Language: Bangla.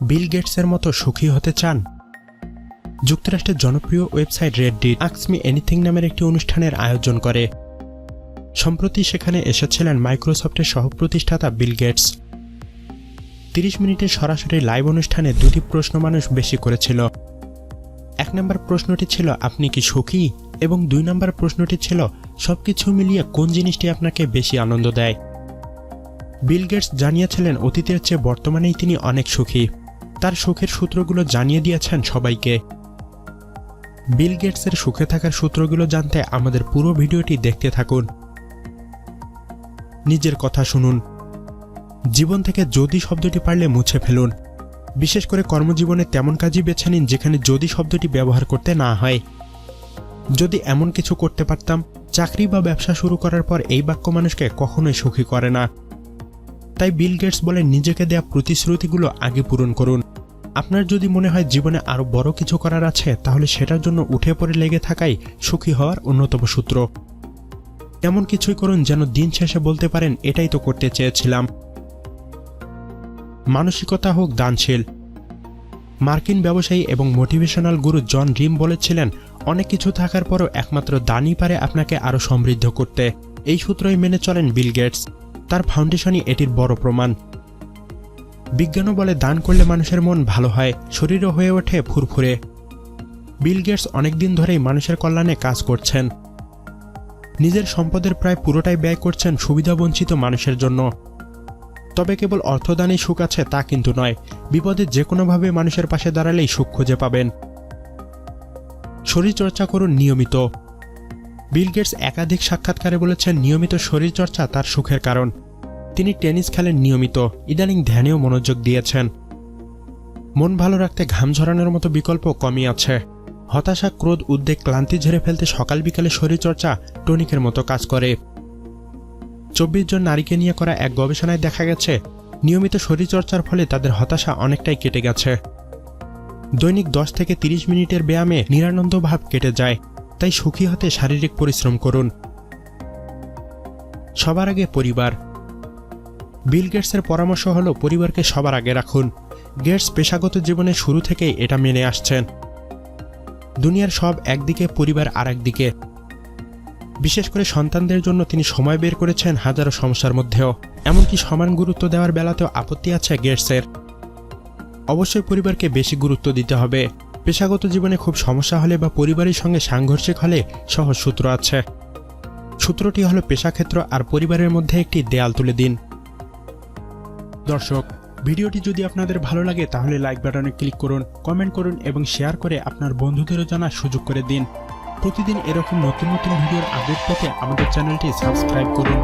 বিল গেটসের মতো সুখী হতে চান? যুক্তরাষ্ট্রের জনপ্রিয় ওয়েবসাইট রেডডিট আক্সমি এনিথিং নামের একটি অনুষ্ঠানের আয়োজন করে। সম্প্রতি সেখানে এসেছিলেন মাইক্রোসফটের সহপ্রতিষ্ঠাতা বিল গেটস। তিরিশ মিনিটের সরাসরি লাইভ অনুষ্ঠানে দুটি প্রশ্ন মানুষ বেশি করেছিল। এক নম্বর প্রশ্নটি ছিল, আপনি কি সুখী? এবং দুই নম্বর প্রশ্নটি ছিল, সবকিছু মিলিয়ে কোন জিনিসটি আপনাকে বেশি আনন্দ দেয়? বিল গেটস জানিয়েছিলেন, অতীতের চেয়ে বর্তমানেই তিনি অনেক সুখী। তার সুখের সূত্রগুলো জানিয়ে দিয়েছেন সবাইকে। বিল গেটসের সুখে থাকার সূত্রগুলো জানতে আমাদের পুরো ভিডিওটি দেখতে থাকুন। নিজের কথা শুনুন। জীবন থেকে যদি শব্দটি পারলে মুছে ফেলুন। বিশেষ করে কর্মজীবনে তেমন কাজই বেছে নিন যেখানে যদি শব্দটি ব্যবহার করতে না হয়। যদি এমন কিছু করতে পারতাম, চাকরি বা ব্যবসা শুরু করার পর এই বাক্য মানুষকে কখনোই সুখী করে না। তাই বিল গেটস বলে নিজেকে দেয়া প্রতিশ্রুতিগুলো আগে পূরণ করুন। আপনার যদি মনে হয় জীবনে আরও বড় কিছু করার আছে, তাহলে সেটার জন্য উঠে পড়ে লেগে থাকাই সুখী হওয়ার অন্যতম সূত্র। এমন কিছুই করুন যেন দিন শেষে বলতে পারেন, এটাই তো করতে চেয়েছিলাম। মানসিকতা হোক দানশীল। মার্কিন ব্যবসায়ী এবং মোটিভেশনাল গুরু জন রিম বলেছিলেন, অনেক কিছু থাকার পরও একমাত্র দানই পারে আপনাকে আরও সমৃদ্ধ করতে। এই সূত্রই মেনে চলেন বিল গেটস। তার ফাউন্ডেশনই এটির বড় প্রমাণ। বিজ্ঞানও বলে দান করলে মানুষের মন ভালো হয়, শরীরও হয়ে ওঠে ফুরফুরে। বিল গেটস অনেকদিন ধরেই মানুষের কল্যাণে কাজ করছেন। নিজের সম্পদের প্রায় পুরোটাই ব্যয় করছেন সুবিধাবঞ্চিত মানুষের জন্য। তবে কেবল অর্থদানেই সুখ আছে তা কিন্তু নয়, বিপদে যে কোনোভাবে মানুষের পাশে দাঁড়ালেই সুখ খুঁজে পাবেন। শরীরচর্চা করুন নিয়মিত। বিল গেটস একাধিক সাক্ষাৎকারে বলেছেন, নিয়মিত শরীরচর্চা তার সুখের কারণ। তিনি টেনিস খেলেন নিয়মিত। ইদানিং ধ্যানেও মনোযোগ দিয়েছেন। মন ভালো রাখতে ঘাম ঝরানোর মতো বিকল্প কমই আছে। হতাশা, ক্রোধ, উদ্বেগ, ক্লান্তি ঝেড়ে ফেলতে সকাল বিকালে শরীরচর্চা টনিকের মতো কাজ করে। চব্বিশ জন নারীকে নিয়ে করা এক গবেষণায় দেখা গেছে, নিয়মিত শরীরচর্চার ফলে তাদের হতাশা অনেকটাই কেটে গেছে। দৈনিক দশ থেকে তিরিশ মিনিটের ব্যায়ামে নিরানন্দ ভাব কেটে যায়, তাই সুখী হতে শারীরিক পরিশ্রম করুন। সবার আগে পরিবার। বিল গেটসের পরামর্শ হলো পরিবারকে সবার আগে রাখুন। গেটস পেশাগত জীবনে শুরু থেকেই এটা মেনে আসছেন। দুনিয়ার সব একদিকে, পরিবার আর একদিকে বিশেষ করে সন্তানদের জন্য তিনি সময় বের করেছেন হাজারো সমস্যার মধ্যেও। এমনকি সমান গুরুত্ব দেওয়ার বেলাতেও আপত্তি আছে গেটসের। অবশ্যই পরিবারকে বেশি গুরুত্ব দিতে হবে। পেশাগত জীবনে খুব সমস্যা হলে বা পরিবারের সঙ্গে সাংঘর্ষিক হলে সহজ সূত্র আছে। সূত্রটি হলো পেশাক্ষেত্র আর পরিবারের মধ্যে একটি দেয়াল তুলে দিন। দর্শক, ভিডিওটি যদি আপনাদের ভালো লাগে, তাহলে লাইক বাটনে ক্লিক করুন কমেন্ট করুন এবং শেয়ার করে আপনার বন্ধুদেরও জানার সুযোগ করে দিন। প্রতিদিন এরকম নতুন নতুন ভিডিওর আপডেট পেতে আমাদের চ্যানেলটি সাবস্ক্রাইব করুন।